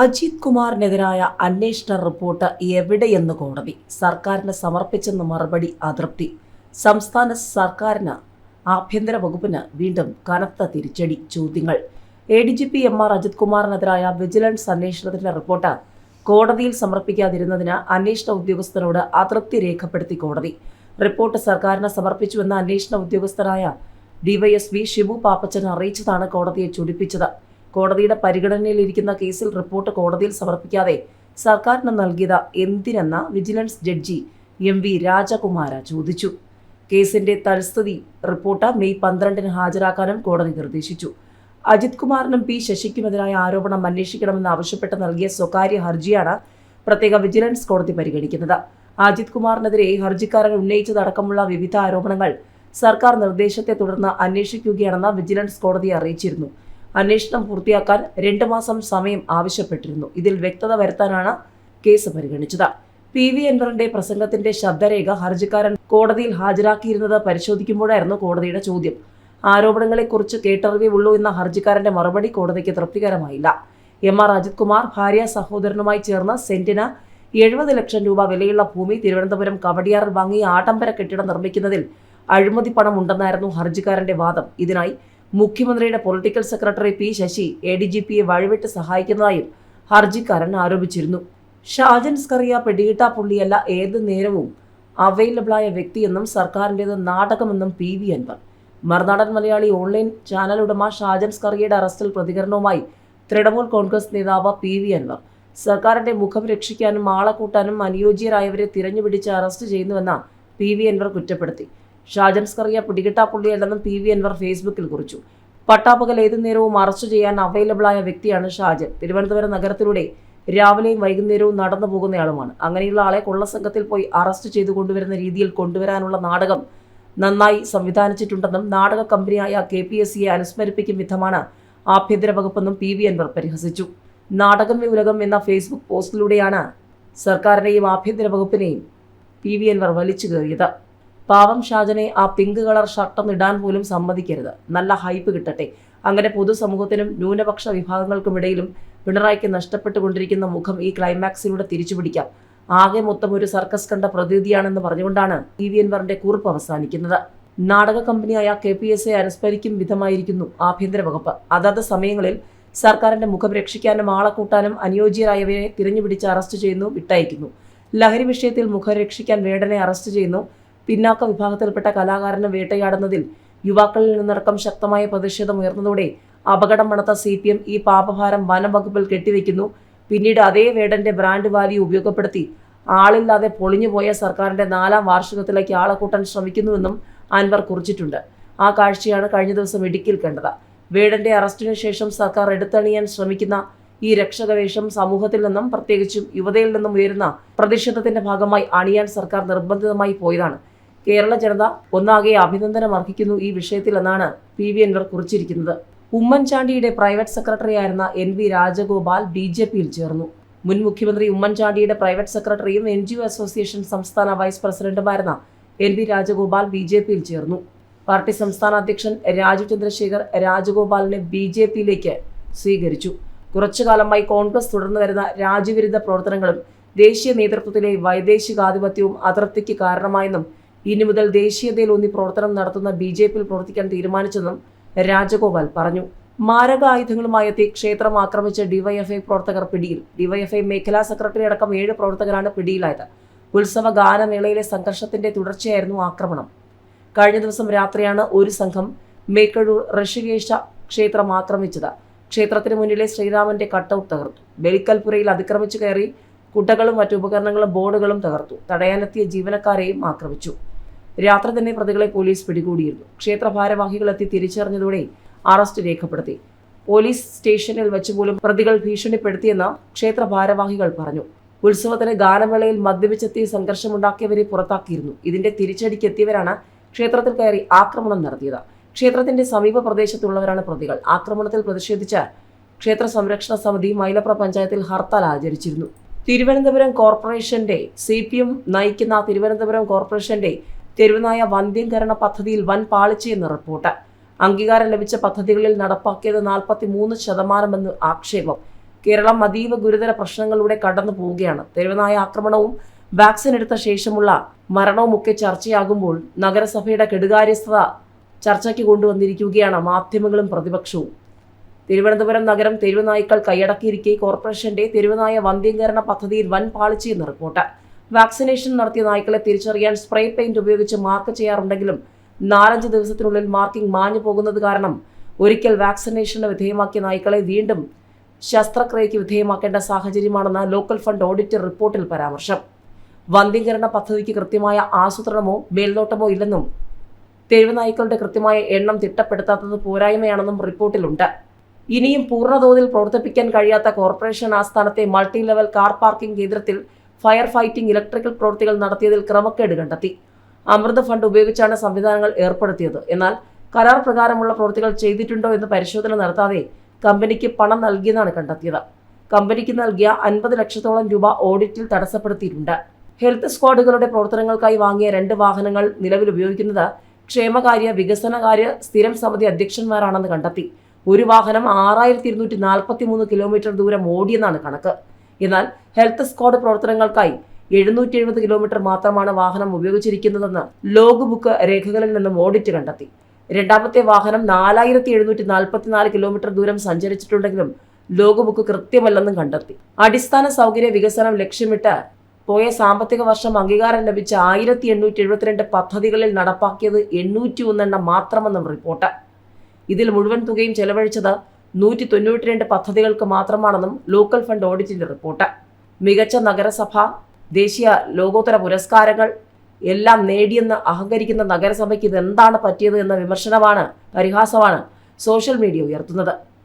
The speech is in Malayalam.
അജിത് കുമാറിനെതിരായ അന്വേഷണ റിപ്പോർട്ട് എവിടെയെന്ന് കോടതി? സർക്കാരിന് സമർപ്പിച്ചെന്ന് മറുപടി അതൃപ്തി. സംസ്ഥാന സർക്കാരിന് ആഭ്യന്തര വകുപ്പിന് വീണ്ടും കനത്ത തിരിച്ചടി ചോദ്യങ്ങൾ. A D G P M R Ajith കുമാറിനെതിരായ vigilance അന്വേഷണത്തിന്റെ റിപ്പോർട്ട് കോടതിയിൽ സമർപ്പിക്കാതിരുന്നതിന് അന്വേഷണ ഉദ്യോഗസ്ഥരോട് അതൃപ്തി രേഖപ്പെടുത്തി കോടതി. റിപ്പോർട്ട് സർക്കാരിന് സമർപ്പിച്ചുവെന്ന് അന്വേഷണ ഉദ്യോഗസ്ഥരായ ഡിവൈഎസ്പി ഷിബു പാപ്പച്ചൻ അറിയിച്ചതാണ് കോടതിയെ ചൊടിപ്പിച്ചത്. കോടതിയുടെ പരിഗണനയിലിരിക്കുന്ന കേസിൽ റിപ്പോർട്ട് കോടതിയിൽ സമർപ്പിക്കാതെ സർക്കാരിന് നൽകിയത് എന്തിനെന്ന vigilance judge M V Rajakumara ചോദിച്ചു. കേസിന്റെ തൽസ്ഥിതി റിപ്പോർട്ട് മെയ് പന്ത്രണ്ടിന് ഹാജരാക്കാനും കോടതി നിർദ്ദേശിച്ചു. അജിത് കുമാറിനും പി ശശിക്കുമെതിരായ ആരോപണം അന്വേഷിക്കണമെന്ന് ആവശ്യപ്പെട്ട് നൽകിയ സ്വകാര്യ ഹർജിയാണ് പ്രത്യേക വിജിലൻസ് കോടതി പരിഗണിക്കുന്നത്. അജിത് കുമാറിനെതിരെ ഹർജിക്കാരൻ ഉന്നയിച്ചതടക്കമുള്ള വിവിധ ആരോപണങ്ങൾ സർക്കാർ നിർദ്ദേശത്തെ തുടർന്ന് അന്വേഷിക്കുകയാണെന്ന് വിജിലൻസ് കോടതി അറിയിച്ചിരുന്നു. അന്വേഷണം പൂർത്തിയാക്കാൻ രണ്ട് മാസം സമയം ആവശ്യപ്പെട്ടിരുന്നു. ഇതിൽ വ്യക്തത വരുത്താനാണ് കേസ് പരിഗണിച്ചത്. പി വി എൻവറിന്റെ പ്രസംഗത്തിന്റെ ശബ്ദരേഖ ഹർജിക്കാരൻ കോടതിയിൽ ഹാജരാക്കിയിരുന്നത് പരിശോധിക്കുമ്പോഴായിരുന്നു കോടതിയുടെ ചോദ്യം. ആരോപണങ്ങളെക്കുറിച്ച് കേട്ടറിവുള്ളൂ എന്ന ഹർജിക്കാരന്റെ മറുപടി കോടതിക്ക് തൃപ്തികരമായില്ല. എം ആർ അജിത് കുമാർ ഭാര്യ സഹോദരനുമായി ചേർന്ന് സെന്റിന് എഴുപത് ലക്ഷം രൂപ വിലയുള്ള ഭൂമി തിരുവനന്തപുരം കവടിയാറിൽ വാങ്ങി ആഡംബര കെട്ടിടം നിർമ്മിക്കുന്നതിൽ അഴിമതി പണം ഉണ്ടെന്നായിരുന്നു ഹർജിക്കാരന്റെ വാദം. ഇതിനായി മുഖ്യമന്ത്രിയുടെ political secretary P Sasi A D G പിയെ വഴിവിട്ട് സഹായിക്കുന്നതായും ഹർജിക്കാരൻ ആരോപിച്ചിരുന്നു. ഷാജൻ സ്കറിയ പിടികിട്ട പുള്ളിയല്ല ഏത് നേരവും അവൈലബിളായ വ്യക്തിയെന്നും സർക്കാരിന്റേത് നാടകമെന്നും P V Anvar. Marunadan Malayali online channel ഉടമ ഷാജൻ സ്കറിയയുടെ അറസ്റ്റിൽ പ്രതികരണവുമായി തൃണമൂൽ കോൺഗ്രസ് നേതാവ് പി വി അൻവർ. സർക്കാരിന്റെ മുഖം രക്ഷിക്കാനും ആളെ കൂട്ടാനും അനുയോജ്യരായവരെ തിരഞ്ഞുപിടിച്ച് അറസ്റ്റ് ചെയ്യുന്നുവെന്ന പി വി അൻവർ കുറ്റപ്പെടുത്തി. ഷാജൻ കറിയ പിടികിട്ടാപ്പുള്ളിയല്ലെന്നും പി വി അൻവർ ഫേസ്ബുക്കിൽ കുറിച്ചു. പട്ടാപ്പകൽ ഏതു നേരവും അറസ്റ്റ് ചെയ്യാൻ അവൈലബിളായ വ്യക്തിയാണ് ഷാജൻ. തിരുവനന്തപുരം നഗരത്തിലൂടെ രാവിലെയും വൈകുന്നേരവും നടന്നു പോകുന്നയാളുമാണ്. അങ്ങനെയുള്ള ആളെ കൊള്ളസംഘത്തിൽ പോയി അറസ്റ്റ് ചെയ്തു കൊണ്ടുവരുന്ന രീതിയിൽ കൊണ്ടുവരാനുള്ള നാടകം നന്നായി സംവിധാനിച്ചിട്ടുണ്ടെന്നും നാടക കമ്പനിയായ കെ പി എസ് സിയെ അനുസ്മരിപ്പിക്കും വിധമാണ് ആഭ്യന്തര വകുപ്പെന്നും പി വി അൻവർ പരിഹസിച്ചു. നാടകമേ ഉലകം എന്ന ഫേസ്ബുക്ക് പോസ്റ്റിലൂടെയാണ് സർക്കാരിനെയും ആഭ്യന്തര വകുപ്പിനെയും പി വി അൻവർ വലിച്ചു കയറിയത്. പാവം ഷാജനെ ആ പിങ്ക് കളർ ഷർട്ടം ഇടാൻ പോലും സമ്മതിക്കരുത്. നല്ല ഹൈപ്പ് കിട്ടട്ടെ. അങ്ങനെ പൊതുസമൂഹത്തിനും ന്യൂനപക്ഷ വിഭാഗങ്ങൾക്കുമിടയിലും പിണറായിക്ക് നഷ്ടപ്പെട്ടുകൊണ്ടിരിക്കുന്ന മുഖം ഈ ക്ലൈമാക്സിലൂടെ തിരിച്ചുപിടിക്കാം. ആകെ മൊത്തം ഒരു സർക്കസ് കണ്ട പ്രതിനിധിയാണെന്ന് പറഞ്ഞുകൊണ്ടാണ് ഇ വി എൻവറിന്റെ കുറിപ്പ് അവസാനിക്കുന്നത്. നാടക കമ്പനിയായ കെ പി എസ് എ അനുസ്മരിക്കും വിധമായിരിക്കുന്നു ആഭ്യന്തര വകുപ്പ്. അതാത് സമയങ്ങളിൽ സർക്കാരിന്റെ മുഖം രക്ഷിക്കാനും ആളെ കൂട്ടാനും അനുയോജ്യരായവരെ തിരഞ്ഞുപിടിച്ച് അറസ്റ്റ് ചെയ്യുന്നു വിട്ടയക്കുന്നു. ലഹരി വിഷയത്തിൽ മുഖം രക്ഷിക്കാൻ വേടനെ അറസ്റ്റ് ചെയ്യുന്നു പിന്നാക്ക വിഭാഗത്തിൽപ്പെട്ട കലാകാരനെ വേട്ടയാടുന്നതിൽ യുവാക്കളിൽ നിന്നടക്കം ശക്തമായ പ്രതിഷേധം ഉയർന്നതോടെ അപകടം മണത്ത സി പി എം ഈ പാപഭാരം വനം വകുപ്പിൽ കെട്ടിവെക്കുന്നു. പിന്നീട് അതേ വേടന്റെ ബ്രാൻഡ് വാല്യൂ ഉപയോഗപ്പെടുത്തി ആളില്ലാതെ പൊളിഞ്ഞുപോയ സർക്കാരിന്റെ നാലാം വാർഷികത്തിലേക്ക് ആളെ കൂട്ടാൻ ശ്രമിക്കുന്നുവെന്നും അൻവർ കുറിച്ചിട്ടുണ്ട്. ആ കാഴ്ചയാണ് കഴിഞ്ഞ ദിവസം ഇടുക്കിയിൽ കണ്ടത്. വേടന്റെ അറസ്റ്റിനു ശേഷം സർക്കാർ എടുത്തണിയാൻ ശ്രമിക്കുന്ന ഈ രക്ഷകവേഷം സമൂഹത്തിൽ നിന്നും പ്രത്യേകിച്ചും യുവതയിൽ നിന്നും ഉയരുന്ന പ്രതിഷേധത്തിന്റെ ഭാഗമായി അണിയാൻ സർക്കാർ നിർബന്ധിതമായി പോയതാണ്. കേരള ജനത ഒന്നാകെ അഭിനന്ദനം അർഹിക്കുന്നു ഈ വിഷയത്തിൽ എന്നാണ് പി വി അൻവർ കുറിച്ചിരിക്കുന്നത്. ഉമ്മൻചാണ്ടിയുടെ പ്രൈവറ്റ് സെക്രട്ടറി ആയിരുന്ന N V Rajagopal B J പിയിൽ ചേർന്നു. മുൻ മുഖ്യമന്ത്രി ഉമ്മൻചാണ്ടിയുടെ പ്രൈവറ്റ് സെക്രട്ടറിയും എൻ ജി ഒ അസോസിയേഷൻ സംസ്ഥാന vice പ്രസിഡന്റുമായിരുന്ന N V Rajagopal B J പിയിൽ ചേർന്നു. പാർട്ടി സംസ്ഥാന അധ്യക്ഷൻ രാജു ചന്ദ്രശേഖർ രാജഗോപാലിനെ ബി ജെ പിയിലേക്ക് സ്വീകരിച്ചു. കുറച്ചു കാലമായി കോൺഗ്രസ് തുടർന്നു വരുന്ന രാജ്യവിരുദ്ധ പ്രവർത്തനങ്ങളും ദേശീയ നേതൃത്വത്തിലെ വൈദേശികാധിപത്യവും അതൃപ്തിക്ക് കാരണമായെന്നും ഇനി മുതൽ ദേശീയതയിൽ ഒന്നി പ്രവർത്തനം നടത്തുന്ന ബി ജെ പിയിൽ പ്രവർത്തിക്കാൻ തീരുമാനിച്ചെന്നും രാജഗോപാൽ പറഞ്ഞു. മാരകായുധങ്ങളുമായി എത്തി ക്ഷേത്രം ആക്രമിച്ച ഡിവൈഎഫ്ഐ പ്രവർത്തകർ പിടിയിൽ. ഡിവൈഎഫ്ഐ മേഖലാ സെക്രട്ടറി അടക്കം ഏഴ് പ്രവർത്തകരാണ് പിടിയിലായത്. ഉത്സവ ഗാനമേളയിലെ സംഘർഷത്തിന്റെ തുടർച്ചയായിരുന്നു ആക്രമണം. കഴിഞ്ഞ ദിവസം രാത്രിയാണ് ഒരു സംഘം മേക്കഴൂർ ഋഷികേശ ക്ഷേത്രം ആക്രമിച്ചത്. ക്ഷേത്രത്തിന് മുന്നിലെ ശ്രീരാമന്റെ കട്ടൗട്ട് തകർത്തു. ബലിക്കൽപുരയിൽ അതിക്രമിച്ചു കയറി കുട്ടകളും മറ്റു ഉപകരണങ്ങളും ബോർഡുകളും തകർത്തു. തടയാനെത്തിയ ജീവനക്കാരെയും ആക്രമിച്ചു. രാത്രി തന്നെ പ്രതികളെ പോലീസ് പിടികൂടിയിരുന്നു. ക്ഷേത്ര ഭാരവാഹികൾ എത്തി തിരിച്ചറിഞ്ഞതോടെ അറസ്റ്റ് രേഖപ്പെടുത്തി. പോലീസ് സ്റ്റേഷനിൽ വെച്ച് പോലും പ്രതികൾ ഭീഷണിപ്പെടുത്തിയെന്ന് ക്ഷേത്ര ഭാരവാഹികൾ പറഞ്ഞു. ഉത്സവത്തിന് ഗാനമേളയിൽ മദ്യപിച്ചെത്തി സംഘർഷമുണ്ടാക്കിയവരെ പുറത്താക്കിയിരുന്നു. ഇതിന്റെ തിരിച്ചടിക്കെത്തിയവരാണ് ക്ഷേത്രത്തിൽ കയറി ആക്രമണം നടത്തിയത്. ക്ഷേത്രത്തിന്റെ സമീപ പ്രദേശത്തുള്ളവരാണ് പ്രതികൾ. ആക്രമണത്തിൽ പ്രതിഷേധിച്ച് ക്ഷേത്ര സംരക്ഷണ സമിതി മൈലപ്ര പഞ്ചായത്തിൽ ഹർത്താൽ ആചരിച്ചിരുന്നു. തിരുവനന്തപുരം കോർപ്പറേഷന്റെ സി പി എം നയിക്കുന്ന തിരുവനന്തപുരം കോർപ്പറേഷന്റെ തെരുവുനായ വന്ധ്യംകരണ പദ്ധതിയിൽ വൻ പാളിച്ചയെന്ന് റിപ്പോർട്ട്. അംഗീകാരം ലഭിച്ച പദ്ധതികളിൽ നടപ്പാക്കിയത് നാൽപ്പത്തി മൂന്ന് ശതമാനമെന്ന് ആക്ഷേപം. കേരളം അതീവ ഗുരുതര പ്രശ്നങ്ങളിലൂടെ കടന്നു പോവുകയാണ്. തെരുവുനായ ആക്രമണവും വാക്സിൻ എടുത്ത ശേഷമുള്ള മരണവുമൊക്കെ ചർച്ചയാകുമ്പോൾ നഗരസഭയുടെ കെടുകാര്യസ്ഥത ചർച്ചയ്ക്ക് കൊണ്ടുവന്നിരിക്കുകയാണ് മാധ്യമങ്ങളും പ്രതിപക്ഷവും. തിരുവനന്തപുരം നഗരം തെരുവുനായ്ക്കൾ കൈയടക്കിയിരിക്കെ കോർപ്പറേഷന്റെ തെരുവുനായ വന്ധ്യംകരണ പദ്ധതിയിൽ വൻ പാളിച്ചയെന്ന് റിപ്പോർട്ട്. വാക്സിനേഷൻ നടത്തിയ നായ്ക്കളെ തിരിച്ചറിയാൻ സ്പ്രേ പെയിന്റ് ഉപയോഗിച്ച് മാർക്ക് ചെയ്യാറുണ്ടെങ്കിലും നാലഞ്ച് ദിവസത്തിനുള്ളിൽ മാർക്കിംഗ് മാഞ്ഞു പോകുന്നത് കാരണം ഒരിക്കൽ വാക്സിനേഷന് വിധേയമാക്കിയ നായ്ക്കളെ വീണ്ടും ശസ്ത്രക്രിയയ്ക്ക് വിധേയമാക്കേണ്ട സാഹചര്യമാണെന്ന് ലോക്കൽ ഫണ്ട് ഓഡിറ്റർ റിപ്പോർട്ടിൽ പരാമർശം. വന്ധ്യീകരണ പദ്ധതിക്ക് കൃത്യമായ ആസൂത്രണമോ മേൽനോട്ടമോ ഇല്ലെന്നും തെരുവുനായ്ക്കളുടെ കൃത്യമായ എണ്ണം തിട്ടപ്പെടുത്താത്തത് പോരായ്മയാണെന്നും റിപ്പോർട്ടിലുണ്ട്. ഇനിയും പൂർണതോതിൽ പ്രവർത്തിപ്പിക്കാൻ കഴിയാത്ത കോർപ്പറേഷൻ ആസ്ഥാനത്തെ മൾട്ടി ലെവൽ കാർ പാർക്കിംഗ് കേന്ദ്രത്തിൽ ഫയർ ഫൈറ്റിംഗ് ഇലക്ട്രിക്കൽ പ്രവൃത്തികൾ നടത്തിയതിൽ ക്രമക്കേട് കണ്ടെത്തി. അമൃത് ഫണ്ട് ഉപയോഗിച്ചാണ് സംവിധാനങ്ങൾ ഏർപ്പെടുത്തിയത്. എന്നാൽ കരാർ പ്രകാരമുള്ള പ്രവൃത്തികൾ ചെയ്തിട്ടുണ്ടോ എന്ന് പരിശോധന നടത്താതെ കമ്പനിക്ക് പണം നൽകിയതാണ് കണ്ടെത്തിയത്. കമ്പനിക്ക് നൽകിയ അൻപത് ലക്ഷത്തോളം രൂപ ഓഡിറ്റിൽ തടസ്സപ്പെടുത്തിയിട്ടുണ്ട്. ഹെൽത്ത് സ്ക്വാഡുകളുടെ പ്രവർത്തനങ്ങൾക്കായി വാങ്ങിയ രണ്ട് വാഹനങ്ങൾ നിലവിൽ ഉപയോഗിക്കുന്നത് ക്ഷേമകാര്യ വികസനകാര്യ സ്ഥിരം സമിതി അധ്യക്ഷന്മാരാണെന്ന് കണ്ടെത്തി. ഒരു വാഹനം ആറായിരത്തി ഇരുന്നൂറ്റി നാൽപ്പത്തി മൂന്ന് കിലോമീറ്റർ ദൂരം ഓടിയെന്നാണ് കണക്ക്. എന്നാൽ ഹെൽത്ത് സ്ക്വാഡ് പ്രവർത്തനങ്ങൾക്കായി എഴുന്നൂറ്റി എഴുപത് കിലോമീറ്റർ മാത്രമാണ് വാഹനം ഉപയോഗിച്ചിരിക്കുന്നതെന്ന് ലോഗ് ബുക്ക് രേഖകളിൽ നിന്നും ഓഡിറ്റ് കണ്ടെത്തി. രണ്ടാമത്തെ വാഹനം നാലായിരത്തി എഴുന്നൂറ്റി നാൽപ്പത്തിനാല് കിലോമീറ്റർ ദൂരം സഞ്ചരിച്ചിട്ടുണ്ടെങ്കിലും ലോഗ് ബുക്ക് കൃത്യമല്ലെന്നും കണ്ടെത്തി. അടിസ്ഥാന സൗകര്യ വികസനം ലക്ഷ്യമിട്ട് പോയ സാമ്പത്തിക വർഷം അംഗീകാരം ലഭിച്ച ആയിരത്തി എണ്ണൂറ്റി എഴുപത്തിരണ്ട് പദ്ധതികളിൽ നടപ്പാക്കിയത് എണ്ണൂറ്റി ഒന്നെണ്ണം മാത്രമെന്നും റിപ്പോർട്ട്. ഇതിൽ മുഴുവൻ തുകയും ചെലവഴിച്ചത് നൂറ്റി തൊണ്ണൂറ്റിരണ്ട് പദ്ധതികൾക്ക് മാത്രമാണെന്നും ലോക്കൽ ഫണ്ട് ഓഡിറ്റിന്റെ റിപ്പോർട്ട് മികച്ച നഗരസഭ ദേശീയ ലോകോത്തര പുരസ്കാരങ്ങൾ എല്ലാം നേടിയെന്ന് അഹങ്കരിക്കുന്ന നഗരസഭയ്ക്ക് ഇതെന്താണ് പറ്റിയത് എന്ന വിമർശനമാണ് പരിഹാസമാണ് സോഷ്യൽ മീഡിയ ഉയർത്തുന്നത്.